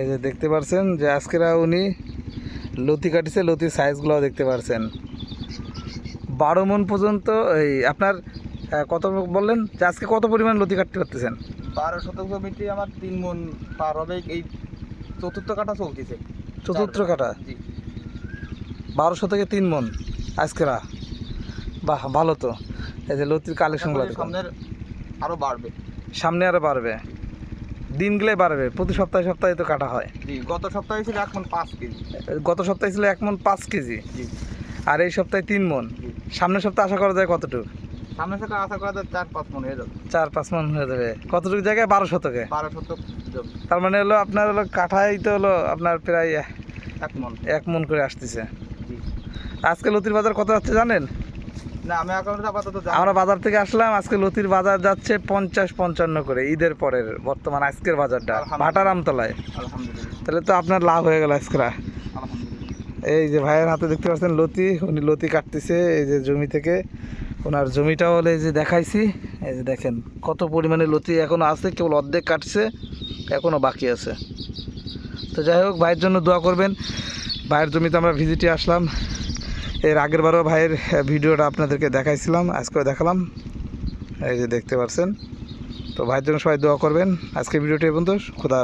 এই যে দেখতে পারছেন যে আজকেরা উনি লতি কাটিছে লতির সাইজগুলো দেখতে পারছেন। বারো মন পর্যন্ত এই আপনার কত বললেন? যে আজকে কত পরিমাণ লতি কাটতে পারতেছেন? বারো শতক জমিতে আমার তিন মন পার হবে এই চতুর্থ কাটা চলতেছে। চতুর্থ কাটা? জি। বারোশো থেকে তিন মন আজকেরা? বাহ ভালো তো। এই যে লতির কালেকশনগুলো সামনের আরও বাড়বে। সামনে আরও বাড়বে। দিন গেলে বাড়বে প্রতি সপ্তাহে সপ্তাহে তো কাটা হয়। গত সপ্তাহে ছিল এখন পাঁচ কেজি। গত সপ্তাহে ছিল এক মন পাঁচ কেজি। আর এই সপ্তাহে তিন মন সামনের সপ্তাহে আশা করা যায় কতটুকু? সামনে থেকে আশা করা যায় চার পাঁচ মন হয়ে যাবে। চার পাঁচ মন হয়ে যাবে। কতটুকু জায়গায়? বারো শতকে। বারো শতক তার মানে হলো আপনার হলো কাঠাই তো হলো আপনার প্রায় এক মন এক মন করে আসতেছে। আজকে লতির বাজার কত যাচ্ছে জানেন? আমরা বাজার থেকে আসলাম আজকে লতির বাজার যাচ্ছে পঞ্চাশ পঞ্চান্ন করে ঈদের পরের বর্তমান আজকের বাজারটা আলহামদুলিল্লাহ। ভাটার আমতলায় তাহলে তো আপনার লাভ হয়ে গেল আজকেরা এই যে ভাইয়ের হাতে দেখতে পাচ্ছেন লতি উনি লতি কাটতেছে এই যে জমি থেকে। ওনার জমিটাও হলে এই যে দেখাইছি এই যে দেখেন কত পরিমাণে লতি এখনও আছে কেবল অর্ধেক কাটছে এখনও বাকি আছে। তো যাই হোক ভাইয়ের জন্য দোয়া করবেন। ভাইয়ের জমিতে আমরা ভিজিটে আসলাম। এর আগের বারও ভাইয়ের ভিডিওটা আপনাদেরকে দেখাইছিলাম, আজকেও দেখালাম। এই যে দেখতে পাচ্ছেন তো ভাইয়ের জন্য সবাই দোয়া করবেন। আজকে ভিডিওটি পর্যন্ত। খুদা